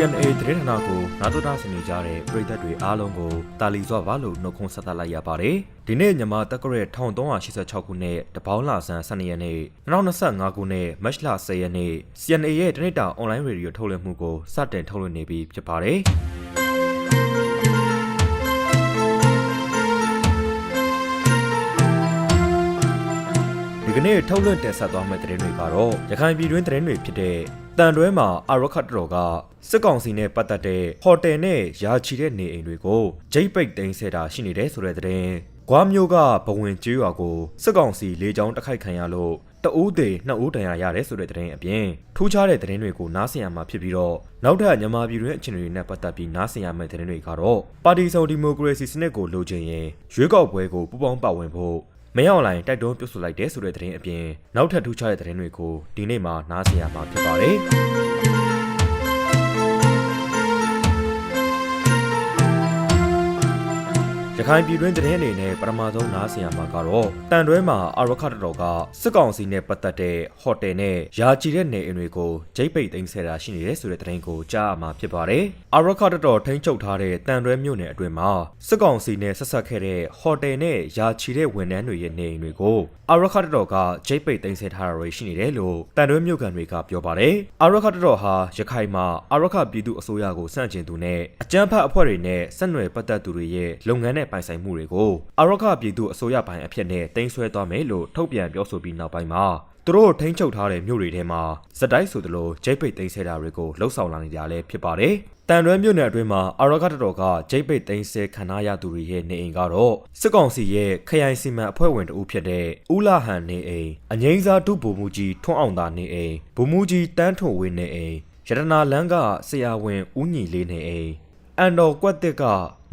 CNA သတင်းဌာနကိုနာတော်တာဆင်နေကြတဲ့ပရိသတ်တွေအားလုံးကိုတာလီစွာပါလို့နှုတ်ခွန်းဆက်သလိုက်ရပါတယ်။ဒီနေ့မြန်မာတက္ကရာ1386ခုနှစ်တပေါင်းလာဆန်း12ရက်နေ့2025ခုနှစ်မတ်လ10ရက်နေ့ CNA ရဲ့တနစ်တာအွန်လိုင်းရေဒီယိုထုတ်လွှင့်မှုကိုစတင်ထုတ်လွှင့်နေပြီဖြစ်ပါတယ်။ဒီကနေ့ထုတ်လွှင့်တင်ဆက်သွားမယ့်သတင်းတွေကတော့ရခိုင်ပြည်တွင်းသတင်းတွေဖြစ်တဲ့ တန်တွဲမှာအာရခတ်တော်ကစစ်ကောင်စီနဲ့ပတ်သက်တဲ့ဟိုတယ်နဲ့ယာချီတဲ့နေအိမ်တွေကိုဂျိတ်ပိတ်သိမ်းဆဲတာရှိနေတဲ့ဆိုတဲ့သတင်း။ဂွားမျိုးကဘဝင်ကျွေးရွာကိုစစ်ကောင်စီလေကြောင်းတိုက်ခိုက်ခံရလို့တအူးသေးနှစ်ဦးတန်ရာရတယ်ဆိုတဲ့သတင်းအပြင်ထူးခြားတဲ့သတင်းတွေကိုနားဆင်ရမှာဖြစ်ပြီးတော့နောက်ထပ်မြန်မာပြည်တွင်းအခြေအနေတွေနဲ့ပတ်သက်ပြီးနားဆင်ရမယ့်သတင်းတွေကတော့ပါတီစုံဒီမိုကရေစီစနစ်ကိုလိုချင်ရင်ရွေးကောက်ပွဲကိုပူးပေါင်းပါဝင်ဖို့ မင်းအောင်လိုင်တိုက်တွန်းပြောဆိုလိုက်တဲ့ဆိုတဲ့သတင်းအပြင်နောက်ထပ်ထူးခြားတဲ့သတင်းတွေကိုဒီနေ့မှာနားဆင်ရမှာဖြစ်ပါတယ်။ ရခိုင်ပြည်တွင်းသတင်းအနေနဲ့ပထမဆုံးနားဆင်ရမှာကတော့တန်တွဲမှာအာရခတ်တော်ကစစ်ကောင်စီနဲ့ပတ်သက်တဲ့ဟိုတယ်နဲ့ယာချီတဲ့နေအိမ်တွေကိုဂျိတ်ပိတ်သိမ်းဆဲတာရှိနေတဲ့ဆိုတဲ့သတင်းကိုကြားရမှာဖြစ်ပါတယ်။အာရခတ်တော်ထိန်းချုပ်ထားတဲ့တန်တွဲမြို့နယ်အတွင်းမှာစစ်ကောင်စီနဲ့ဆက်ဆက်ခဲ့တဲ့ဟိုတယ်နဲ့ယာချီတဲ့ဝန်ထမ်းတွေရဲ့နေအိမ်တွေကိုအာရခတ်တော်ကဂျိတ်ပိတ်သိမ်းဆဲထားတာတွေရှိနေတယ်လို့တန်တွဲမြို့ကန်တွေကပြောပါတယ်။အာရခတ်တော်ဟာရခိုင်မှာအာရခပြည်သူအစိုးရကိုစန့်ကျင်သူနဲ့အကြမ်းဖက်အဖွဲ့တွေနဲ့ဆက်နွယ်ပတ်သက်သူတွေရဲ့လုပ်ငန်းနဲ့ပိုင်ဆိုင်မှုတွေကိုအာရခပြည်သူအစိုးရပိုင်းအဖြစ်နဲ့တင်ဆွဲသွားမယ်လို့ထုတ်ပြန်ပြောဆိုပြီးနောက်ပိုင်းမှာသူတို့ထိန်းချုပ်ထားတဲ့မြို့တွေထဲမှာစက်တိုက်ဆိုသလိုဂျိတ်ပိတ်သိမ်းဆဲတာတွေကိုလှုပ်ဆောင်လာနေကြလဲဖြစ်ပါတယ်။တန်ရွဲမြို့နယ်အတွင်းမှာအာရခတတော်ကဂျိတ်ပိတ်သိမ်းဆဲခံရသူတွေရဲ့နေအိမ်ကတော့စစ်ကောင်စီရဲ့ခရိုင်စီမံအဖွဲ့ဝင်တဦးဖြစ်တဲ့ဦးလာဟန်နေအိမ်အငိမ့်စားဒုဗိုလ်မှူးကြီးထွန်းအောင်သာနေအိမ်ဗိုလ်မှူးကြီးတန်းထွန်ဝင်းနေအိမ်ရတနာလန်းကဆရာဝန်ဦးညီလေးနေအိမ် အန်တော်ကွက်တစ်က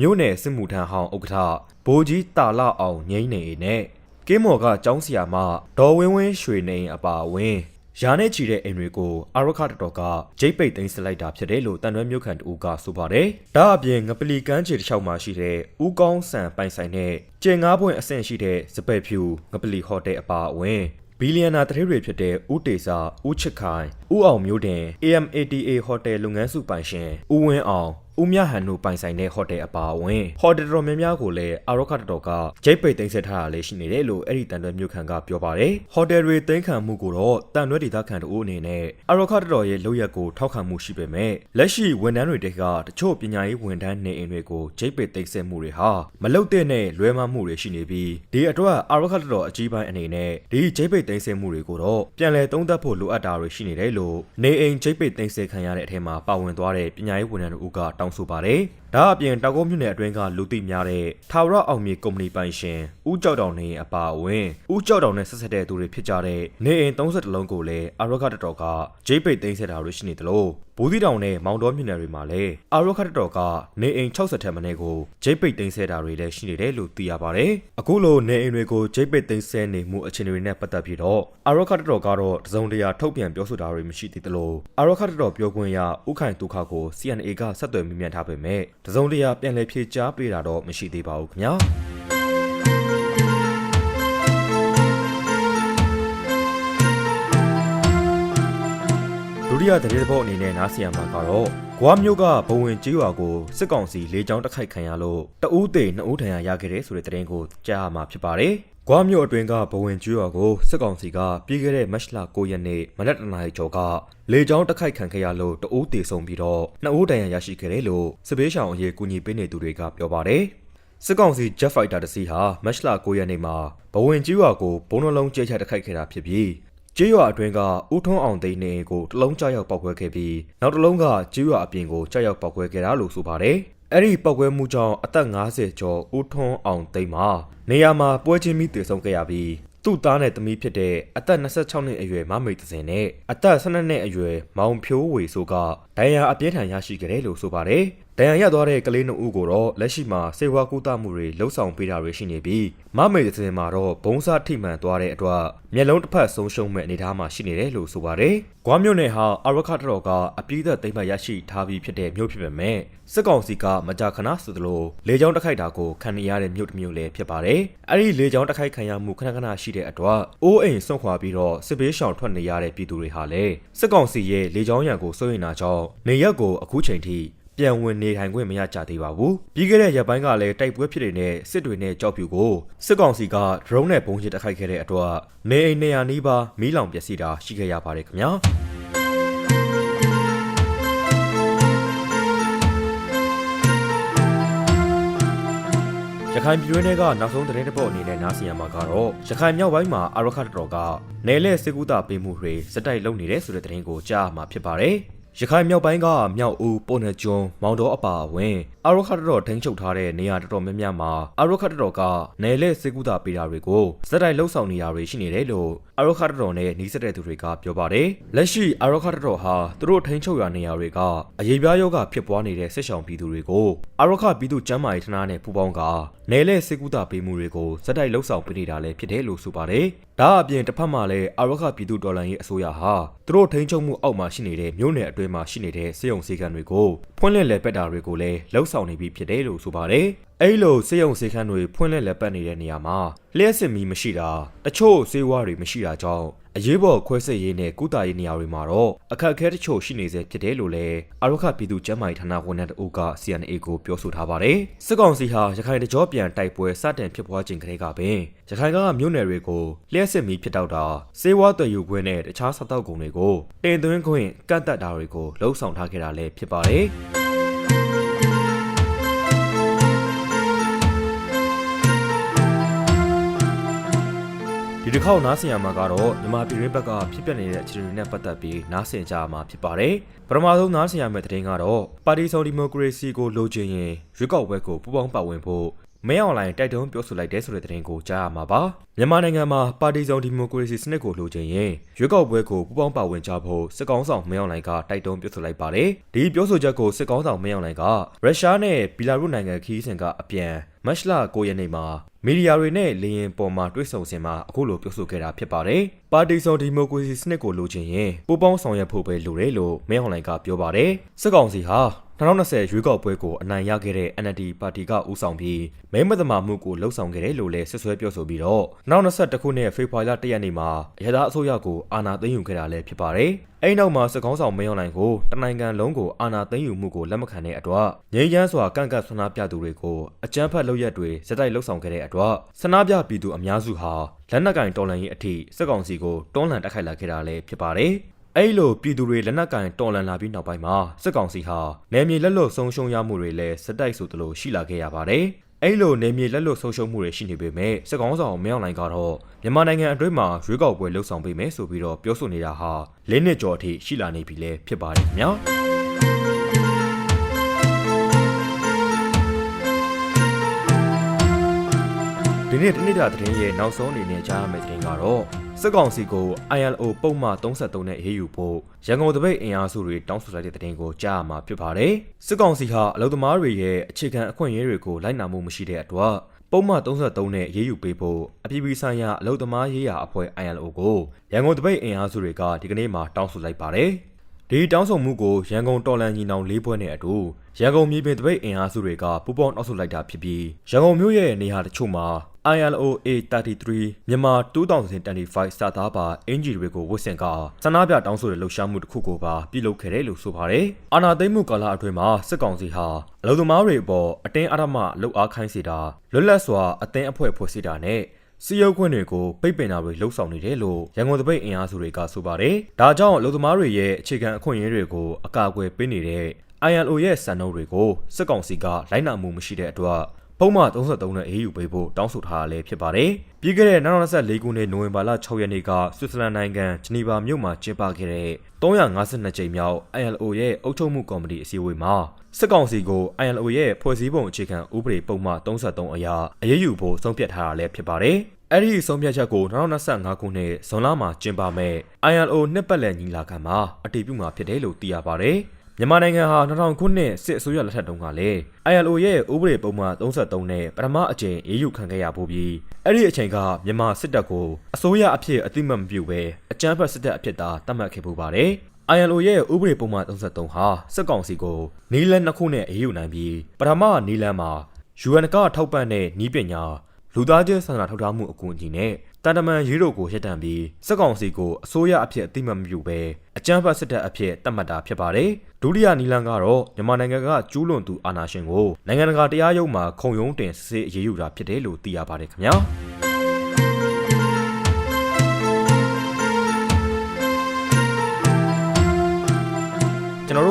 မြို့နယ်စစ်မှုထမ်းဟောင်းဥက္ကဋ္ဌဘိုးကြီးတာလအောင်ငိမ့်နေနဲ့ကင်းမော်ကကျောင်းဆရာမဒေါ်ဝင်းဝင်းရွှေနေအပါအဝင် ရာနဲ့ချီတဲ့အိမ်တွေကိုအာရခတတော်ကဂျိတ်ပိတ်သိမ်းဆလိုက်တာဖြစ်တယ်လို့တန်ရွဲမြို့ခံတူကဆိုပါတယ်။ဒါအပြင်ငပလီကန်းချေတစ်လျှောက်မှာရှိတဲ့ဦးကောင်းဆန်ပိုင်ဆိုင်တဲ့ကျင်ငါးပွင့်အဆင့်ရှိတဲ့စပယ်ဖြူငပလီဟိုတယ်အပါအဝင်ဘီလီယံနာတရေတွေဖြစ်တဲ့ဦးတေစာဦးချစ်ခိုင်ဦးအောင်မျိုးတင် AMATA ဟိုတယ်လုပ်ငန်းစုပိုင်ရှင်ဦးဝင်းအောင် ဦးမြဟန်တို့ပိုင်ဆိုင်တဲ့ဟိုတယ်အပါအဝင်ဟိုတယ်တော်များများကိုလည်းအာရောခတတော်ကဂျိတ်ပိတ်သိမ်းဆက်ထားတာလည်းရှိနေတယ်လို့အဲ့ဒီတန်တွဲမြို့ခံကပြောပါတယ်ဟိုတယ်တွေသိမ်းခံမှုကိုတော့တန်တွဲဒေသခံတို့အနေနဲ့အာရောခတတော်ရဲ့လုပ်ရက်ကိုထောက်ခံမှုရှိပေမဲ့လက်ရှိဝန်ထမ်းတွေတက်ကတချို့ပညာရေးဝန်ထမ်းနေအိမ်တွေကိုဂျိတ်ပိတ်သိမ်းဆက်မှုတွေဟာမလုတ်တဲ့နဲ့လွဲမှားမှုတွေရှိနေပြီးဒီအတွက်အာရောခတတော်အကြီးပိုင်းအနေနဲ့ဒီဂျိတ်ပိတ်သိမ်းဆက်မှုတွေကိုတော့ပြန်လည်သုံးသပ်ဖို့လိုအပ်တာတွေရှိနေတယ်လို့နေအိမ်ဂျိတ်ပိတ်သိမ်းဆက်ခံရတဲ့အထက်မှာပါဝင်သွားတဲ့ပညာရေးဝန်ထမ်းတို့ကတောင်းဆိုပါတယ်။ ဒါအပြင်တောက်ကုန်းမြို့နယ်အတွင်းကလူသိများတဲ့ထာဝရအောင်မြေကုမ္ပဏီပိုင်ရှင်ဦးကြောက်တောင်နေအပါအဝင်ဦးကြောက်တောင်နဲ့ဆက်ဆက်တဲ့သူတွေဖြစ်ကြတဲ့နေအိမ်30လုံးကိုလည်းအာရောခတတော်ကဂျိတ်ပိတ်သိမ်းဆက်တာတွေရှိနေသလိုဘူးသီးတောင်နဲ့မောင်တော်မြို့နယ်တွေမှာလည်းအာရောခတတော်ကနေအိမ်60ထက်မနည်းကိုဂျိတ်ပိတ်သိမ်းဆက်တာတွေလည်းရှိနေတယ်လို့သိရပါတယ်။အခုလိုနေအိမ်တွေကိုဂျိတ်ပိတ်သိမ်းဆက်နေမှုအခြေအနေတွေနဲ့ပတ်သက်ပြီးတော့အာရောခတတော်ကတော့တစုံတရာထုတ်ပြန်ပြောဆိုတာတွေမရှိသေးသလိုအာရောခတတော်ပြောခွင့်ရဥခိုင်ဒုက္ခကို CNA ကဆက်သွယ်မိမြန်ထားပေမဲ့တစုံတရာပြန်လည်ဖြေကြားပေးတာတော့မရှိသေးပါဘူးခင်ဗျာ။ဒုတိယသတင်းတစ်ပုတ်အနေနဲ့နားဆင်ရမှာကတော့ဂွားမျိုးကဘဝင်ကျေးရွာကိုစစ်ကောင်စီလေကြောင်းတိုက်ခိုက်ခံရလို့တအူးသေးနှစ်ဦးထဏ်ရာရခဲ့တဲ့ဆိုတဲ့သတင်းကိုကြားရမှာဖြစ်ပါတယ်။ ဂွားမျိုးအတွင်းကဘဝင်ကျေးရွာကိုစစ်ကောင်စီကပြီးခဲ့တဲ့မတ်လ9ရက်နေ့မနက်တနာရီကျော်ကလေကြောင်းတိုက်ခိုက်ခံခဲ့ရလို့တအူးသေးဆုံးပြီးတော့နှစ်ဦးထဏ်ရာရရှိခဲ့တယ်လို့စစ်ဘေးရှောင်အရေးကူညီပေးနေသူတွေကပြောပါတယ်။စစ်ကောင်စီ Jet Fighter တစ်စီးဟာမတ်လ9ရက်နေ့မှာဘဝင်ကျွော်ကိုဘုံနှလုံးကျဲချတိုက်ခိုက်ခဲ့တာဖြစ်ပြီးကျွော်အတွင်းကဦးထွန်းအောင်သိန်းနေအိမ်ကိုတစ်လုံးကြောက်ရောက်ပောက်ကွဲခဲ့ပြီးနောက်တစ်လုံးကကျွော်အပြင်ကိုကြောက်ရောက်ပောက်ကွဲခဲ့တာလို့ဆိုပါတယ်။ အဲ့ဒီပောက်ကွဲမှုကြောင့်အသက်50ကျော်ဦးထွန်းအောင်သိန်းမှာနေရာမှာပွဲချင်းမိတည်ဆုံးခဲ့ရပြီးသူ့သားနဲ့သမီးဖြစ်တဲ့အသက်26နှစ်အရွယ်မမိတ်သစင်နဲ့အသက်12နှစ်အရွယ်မောင်ဖြိုးဝေဆိုကဒဏ်ရာအပြင်းထန်ရရှိခဲ့တယ်လို့ဆိုပါတယ်။ ဒဏ်ရာရသွားတဲ့ကလေးနှစ်ဦးကိုတော့လက်ရှိမှာစေဝါကူတာမှုတွေလှုပ်ဆောင်ပေးတာတွေရှိနေပြီးမမေတဲ့စင်မှာတော့ဘုံစားထိမှန်သွားတဲ့အတွက်မျက်လုံးတစ်ဖက်ဆုံးရှုံးမဲ့အနေအထားမှာရှိနေတယ်လို့ဆိုပါတယ်။ဂွာမြို့နယ်ဟာအရခတ်တော်ကအပြည့်သက်သိမ်းမှတ်ရရှိထားပြီးဖြစ်တဲ့မြို့ဖြစ်ပေမဲ့စစ်ကောင်စီကမကြာခဏဆိုသလိုလေကြောင်းတိုက်ခိုက်တာကိုခံနေရတဲ့မြို့တစ်မြို့လည်းဖြစ်ပါတယ်။အဲ့ဒီလေကြောင်းတိုက်ခိုက်ခံရမှုခဏခဏရှိတဲ့အတွက်အိုးအိမ်ဆွန့်ခွာပြီးတော့စစ်ဘေးရှောင်ထွက်နေရတဲ့ပြည်သူတွေဟာလည်းစစ်ကောင်စီရဲ့လေကြောင်းရန်ကိုစိုးရိမ်တာကြောင့်နေရက်ကိုအခုချိန်ထိ ပြန်ဝင်နေထိုင်ခွင့်မရကြသေးပါဘူး။ပြီးခဲ့တဲ့ရက်ပိုင်းကလည်းတိုက်ပွဲဖြစ်နေတဲ့စစ်တွေနဲ့ကြောက်ဖြူကိုစစ်ကောင်စီက drone နဲ့ပုံချတိုက်ခိုက်ခဲ့တဲ့အတွက်နေအိမ်နေရာနီးပါးမီးလောင်ပျက်စီးတာရှိခဲ့ရပါတယ်ခင်ဗျာ။ရခိုင်ပြည်တွင်းထဲကနောက်ဆုံးသတင်းတစ်ပုဒ်အနေနဲ့နားဆင်ရမှာကတော့ရခိုင်မြောက်ပိုင်းမှာအာရခတ်တော်ကနယ်လဲစေကူတာပေးမှုတွေစက်တိုက်လုပ်နေတဲ့ဆိုတဲ့သတင်းကိုကြားမှာဖြစ်ပါတယ်။ ရခိုင်မြောက်ပိုင်းကမြောက်ဦးပုံနယ်ကျွန်းမောင်တော်အပါအဝင်အာရခတ်တော်ထိန်းချုပ်ထားတဲ့နေရာတော်တော်များများမှာအာရခတ်တော်ကနယ်လဲစေကူတာပေးတာတွေကိုစက်တိုက်လှုပ်ဆောင်နေတာတွေရှိနေတယ်လို့အာရခတ်တော်နဲ့နှီးစက်တဲ့သူတွေကပြောပါတယ်။လက်ရှိအာရခတ်တော်ဟာသူတို့ထိန်းချုပ်ရာနေရာတွေကအရေးပြားယောဂဖြစ်ပွားနေတဲ့စစ်ဆောင်ပြည်သူတွေကိုအာရခပြည်သူ့ကျန်းမာရေးဌာနနဲ့ပူးပေါင်းကနယ်လဲစေကူတာပေးမှုတွေကိုစက်တိုက်လှုပ်ဆောင်ပေးနေတာလည်းဖြစ်တယ်လို့ဆိုပါတယ်။ဒါအပြင်တစ်ဖက်မှာလည်းအာရခပြည်သူ့တော်လှန်ရေးအစိုးရဟာသူတို့ထိန်းချုပ်မှုအောက်မှာရှိနေတဲ့မြို့နယ်အတွင်းမှာရှိနေတဲ့စေယုံစေကံတွေကိုဖွင့်လှစ်လည်ပတ်တာတွေကိုလည်းလှုပ်ဆောင်နေပြီးဖြစ်တယ်လို့ဆိုပါတယ်။အဲ့လိုစေယုံစေခန်းတွေဖွင့်လှစ်လည်ပတ်နေတဲ့နေရာမှာလျှက်စစ်မီမရှိတာတချို့စေဝါတွေမရှိတာကြောင့် အရေးပေါ်ခွဲစိတ်ရေးနဲ့ကုသရေးနေရာတွေမှာတော့အခက်အခဲတချို့ရှိနေစေဖြစ်တယ်လို့လည်းအာရခပြည်သူ့ကျန်းမာရေးဌာနဝန်ထမ်းတအုပ်က CNA ကိုပြောဆိုထားပါတယ်။စစ်ကောင်စီဟာရခိုင်တကြောပြန်တိုက်ပွဲစတင်ဖြစ်ပွားခြင်းကလေးကပင်ရခိုင်ကမြို့နယ်တွေကိုလျှက်စစ်မီဖြစ်တော့တာစေဝါသွယ်ယူခွင့်နဲ့တခြားစားတောက်ကုန်တွေကိုတင်သွင်းခွင့်ကန့်သက်တာတွေကိုလှုံ့ဆော်ထားခဲ့တာလည်းဖြစ်ပါတယ်။ ဒီတစ်ခေါက်နားဆင်ရမှာကတော့မြန်မာပြည်ရင်းဘက်ကဖြစ်ပျက်နေတဲ့အခြေအနေတွေနဲ့ပတ်သက်ပြီးနားဆင်ကြရမှာဖြစ်ပါတယ်။ပထမဆုံးနားဆင်ရမယ့်သတင်းကတော့ပါတီစုံဒီမိုကရေစီကိုလိုချင်ရင်ရွေးကောက်ပွဲကိုပူးပေါင်းပါဝင်ဖို့ မဲအွန်လိုင်းတိုက်တွန်းပြောဆိုလိုက်တဲ့ဆိုတဲ့သတင်းကိုကြားရမှာပါ။မြန်မာနိုင်ငံမှာပါတီစုံဒီမိုကရေစီစနစ်ကိုလိုချင်ရင်ရွေးကောက်ပွဲကိုပူးပေါင်းပါဝင်ကြဖို့စစ်ကောင်ဆောင်မဲအွန်လိုင်းကတိုက်တွန်းပြောဆိုလိုက်ပါတယ်။ဒီပြောဆိုချက်ကိုစစ်ကောင်ဆောင်မဲအွန်လိုင်းကရုရှားနဲ့ဘီလာရုစ်နိုင်ငံခီးစဉ်ကအပြန်မတ်လ9ရက်နေ့မှာမီဒီယာတွေနဲ့လေရင်ပေါ်မှာတွေ့ဆုံစင်မှာအခုလိုပြောဆိုခဲ့တာဖြစ်ပါတယ်။ပါတီစုံဒီမိုကရေစီစနစ်ကိုလိုချင်ရင်ပူးပေါင်းဆောင်ရွက်ဖို့ပဲလိုတယ်လို့မဲအွန်လိုင်းကပြောပါတယ်။စစ်ကောင်စီဟာ 2020ရွေးကောက်ပွဲကိုအနိုင်ရခဲ့တဲ့ NLD ပါတီကဦးဆောင်ပြီးမဲမသမာမှုကိုလှုံ့ဆော်ခဲ့တယ်လို့လည်းဆွဆွဲပြောဆိုပြီးတော့2021ခုနှစ်ဖေဖော်ဝါရီလ1ရက်နေ့မှာရထားအစိုးရကိုအာဏာသိမ်းယူခဲ့တာလည်းဖြစ်ပါတယ်။အဲဒီနောက်မှာစစ်ကောင်ဆောင်မဲအွန်လိုင်းကိုတနိုင်ငံလုံးကိုအာဏာသိမ်းယူမှုကိုလက်မခံတဲ့အတွက်ငြိမ်းချမ်းစွာကန့်ကတ်ဆန္ဒပြသူတွေကိုအကြမ်းဖက်လုပ်ရက်တွေစက်တိုက်လှုံ့ဆော်ခဲ့တဲ့အတွက်ဆန္ဒပြပြည်သူအများစုဟာလက်နက်ကင်တော်လှန်ရေးအထိစစ်ကောင်စီကိုတွန်းလှန်တိုက်ခိုက်လာခဲ့တာလည်းဖြစ်ပါတယ်။ အဲ့လိုပြည်သူတွေလက်နက်ကင်တော်လန်လာပြီးနောက်ပိုင်းမှာစစ်ကောင်စီဟာနယ်မြေလက်လွတ်ဆုံးရှုံးရမှုတွေလည်းစက်တိုက်ဆိုသလိုရှိလာခဲ့ရပါတယ်။အဲ့လိုနယ်မြေလက်လွတ်ဆုံးရှုံးမှုတွေရှိနေပေမဲ့စစ်ကောင်ဆောင်မင်းအောင်လိုင်းကတော့မြန်မာနိုင်ငံအတွင်းမှာရွေးကောက်ပွဲလှုပ်ဆောင်ပေးမယ်ဆိုပြီးတော့ပြောဆိုနေတာဟာ၄နှစ်ကျော်အထိရှိလာနေပြီလဲဖြစ်ပါတယ်ခင်ဗျာ။ဒီနေ့တနေ့တာသတင်းရဲ့နောက်ဆုံးအနေနဲ့ကြားရမယ့်သတင်းကတော့စစ်ကောင်စီကို ILO ပုံမှန်33နဲ့ရေးယူဖို့ရန်ကုန်တပိတ်အင်အားစုတွေတောင်းဆိုလိုက်တဲ့သတင်းကိုကြားရမှာဖြစ်ပါတယ်။စစ်ကောင်စီဟာအလုံသမားတွေရဲ့အခြေခံအခွင့်အရေးတွေကိုလိုက်နာမှုမရှိတဲ့အတွက်ပုံမှန်33နဲ့ရေးယူပေးဖို့အပြည်ပြည်ဆိုင်ရာအလုံသမားရေးရာအဖွဲ့ ILO ကိုရန်ကုန်တပိတ်အင်အားစုတွေကဒီကနေ့မှတောင်းဆိုလိုက်ပါတယ်။ဒီတောင်းဆိုမှုကိုရန်ကုန်တော်လန်ညီနောင်၄ဘွဲ့နဲ့အတူရန်ကုန်မြေပြင်တပိတ်အင်အားစုတွေကပူးပေါင်းတောင်းဆိုလိုက်တာဖြစ်ပြီးရန်ကုန်မြို့ရဲ့နေရာတချို့မှာ ILO A33 မြန်မာ2025စာသားပါအင်ဂျီတွေကိုဝတ်ဆင်ကဆန္ဒပြတောင်းဆိုတဲ့လှုပ်ရှားမှုတစ်ခုကိုပါပြုလုပ်ခဲ့တယ်လို့ဆိုပါတယ်။အာဏာသိမ်းမှုကာလအတွင်းမှာစစ်ကောင်စီဟာအလုံသမားတွေအပေါ်အတင်းအဓမ္မလှုပ်အားခိုင်းစေတာလွတ်လပ်စွာအသင်းအဖွဲ့ဖွဲ့စည်းတာနဲ့စီရုပ်ခွင့်တွေကိုပိတ်ပင်တာတွေလှုပ်ဆောင်နေတယ်လို့ရန်ကုန်တပိတ်အင်အားစုတွေကဆိုပါတယ်။ဒါကြောင့်လူသမားတွေရဲ့အခြေခံအခွင့်အရေးတွေကိုအကာအကွယ်ပေးနေတဲ့ ILO ရဲ့စံနှုန်းတွေကိုစစ်ကောင်စီကလိုက်နာမှုမရှိတဲ့အတွက် ပုံမှန်33နဲ့အေးယူပေးဖို့တောင်းဆိုထားတာလည်းဖြစ်ပါတယ်။ပြီးခဲ့တဲ့2024ခုနှစ်နိုဝင်ဘာလ6ရက်နေ့ကဆွစ်ဇာလန်နိုင်ငံဂျနီဗာမြို့မှာကျင်းပခဲ့တဲ့352ကြိမ်မြောက် ILO ရဲ့အုပ်ချုပ်မှုကော်မတီအစည်းအဝေးမှာစစ်ကောင်စီကို ILO ရဲ့ဖွဲ့စည်းပုံအခြေခံဥပဒေပုံမှန်33အရာအရေးယူဖို့ဆုံးဖြတ်ထားတာလည်းဖြစ်ပါတယ်။အဲ့ဒီဆုံးဖြတ်ချက်ကို2025ခုနှစ်ဇွန်လမှာကျင်းပမဲ့ ILO နှစ်ပတ်လည်ညီလာခံမှာအတည်ပြုမှာဖြစ်တယ်လို့သိရပါတယ်။ မြန်မာနိုင်ငံဟာ2000ခုနှစ်စစ်အစိုးရလက်ထက်တုန်းကလည်း ILO ရဲ့ဥပဒေပုံမှန်33နဲ့ပထမအကြိမ်အေးအေးယူခံခဲ့ရဖို့ပြီးအဲ့ဒီအချိန်ကမြန်မာစစ်တပ်ကိုအစိုးရအဖြစ်အသိမှတ်မပြုဘဲအကြမ်းဖက်စစ်တပ်အဖြစ်သာသတ်မှတ်ခဲ့ပူပါတယ်။ ILO ရဲ့ဥပဒေပုံမှန်33ဟာစစ်ကောင်စီကိုနီလန်နှစ်ခုနဲ့အေးအေးယူနိုင်ပြီးပထမနီလန်မှာ UN ကထောက်ပံ့တဲ့ဤပညာ လူသားချင်းစာနာထောက်ထားမှုအကူအညီနဲ့တန်တမန်ရေးတို့ကိုရပ်တန့်ပြီးစစ်ကောင်စီကိုအစိုးရအဖြစ်အသိမှတ်မပြုဘဲအကြမ်းဖက်စစ်တပ်အဖြစ်သတ်မှတ်တာဖြစ်ပါတယ်။ဒုတိယနီလန်ကတော့မြန်မာနိုင်ငံကကျူးလွန်သူအာဏာရှင်ကိုနိုင်ငံတကာတရားရုံးမှာခုံရုံးတင်စစ်ဆေးအရေးယူတာဖြစ်တယ်လို့သိရပါတယ်ခင်ဗျာ။